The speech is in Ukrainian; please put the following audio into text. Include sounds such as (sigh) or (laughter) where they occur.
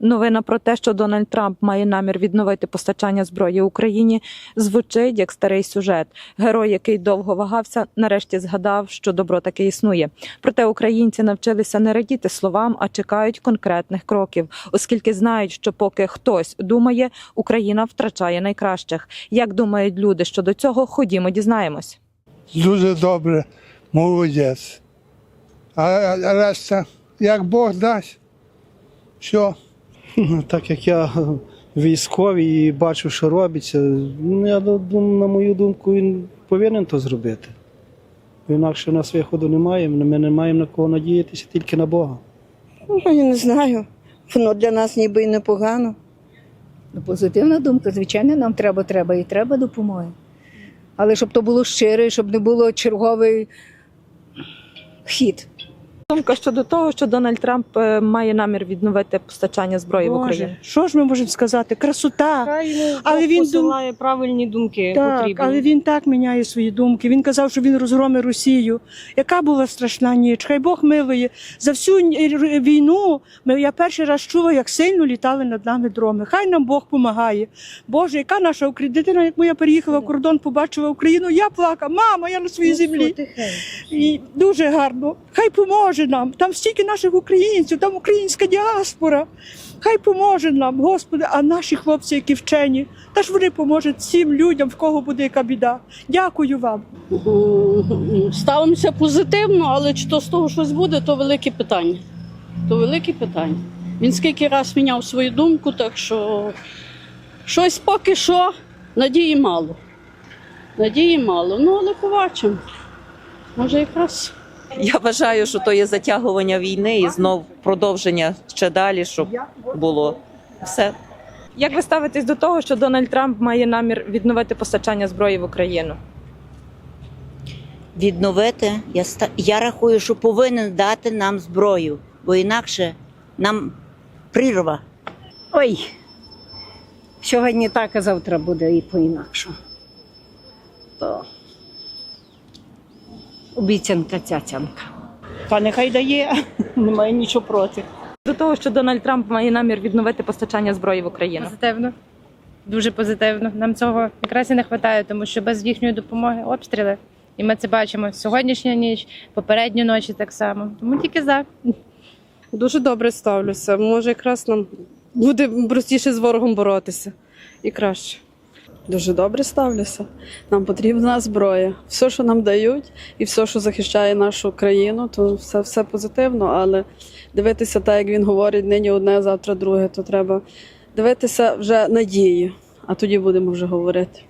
Новина про те, що Дональд Трамп має намір відновити постачання зброї Україні, звучить як старий сюжет. Герой, який довго вагався, нарешті згадав, що добро таки існує. Проте українці навчилися не радіти словам, а чекають конкретних кроків, оскільки знають, що поки хтось думає, Україна втрачає найкращих. Як думають люди щодо цього, ходімо, дізнаємось. Дуже добре, молодець. А решта, як Бог дасть, що (laughs) Так як я військовий і бачу, що робиться, ну, я на мою думку, він повинен то зробити. Інакше у нас виходу немає, ми не маємо на кого надіятися, тільки на Бога. Ну, я не знаю. Воно для нас ніби і непогано. Ну, Позитивна думка, звичайно, нам треба, треба і треба допомоги. Але щоб то було щиро, і щоб не було черговий хід. Думка щодо того, що Дональд Трамп е, має намір відновити постачання зброї в Україну. Що ж ми можемо сказати? Красота. Але Але він посилає правильні думки Так, потрібні. але він так міняє свої думки. Він казав, що він розгромить Росію. Яка була страшна ніч? Хай Бог милує. За всю війну ми, я перший раз чула, як сильно літали над нами дрони. Хай нам Бог допомагає. Боже, яка наша Україна? Дитина, як моя переїхала в кордон, побачила Україну, я плакала. Мама, я на своїй землі. І дуже гарно. Хай поможе нам. Там стільки наших українців, там українська діаспора. Хай поможе нам, Господи, а наші хлопці, які вчені, та ж вони поможуть всім людям, в кого буде яка біда. Дякую вам. Ставимося позитивно, але чи то з того щось буде, то велике питання. То велике питання. Він скільки раз міняв свою думку, так що щось поки що надії мало. Надії мало. Ну, але побачимо. Може, якраз. Я вважаю, що то є затягування війни і знов продовження ще далі, щоб було все. Як ви ставитесь до того, що Дональд Трамп має намір відновити постачання зброї в Україну? відновити. Я, ста- я рахую, що повинен дати нам зброю, бо інакше нам прірва. Ой, сьогодні так, а завтра буде і по-інакшому. То обіцянка цяцянка. Та нехай дає, (laughs) немає нічого проти. До того, що Дональд Трамп має намір відновити постачання зброї в Україну. Позитивно. Дуже позитивно. Нам цього якраз і не вистачає, тому що без їхньої допомоги обстріли. І ми це бачимо сьогоднішня ніч, попередню ночі так само. Тому тільки за. Дуже добре ставлюся. Може, якраз нам буде простіше з ворогом боротися і краще. Дуже добре ставлюся. Нам потрібна зброя. Все, що нам дають, і все, що захищає нашу країну, то все, все позитивно. Але дивитися так, як він говорить, нині одне, завтра друге, то треба дивитися вже надії, а тоді будемо вже говорити.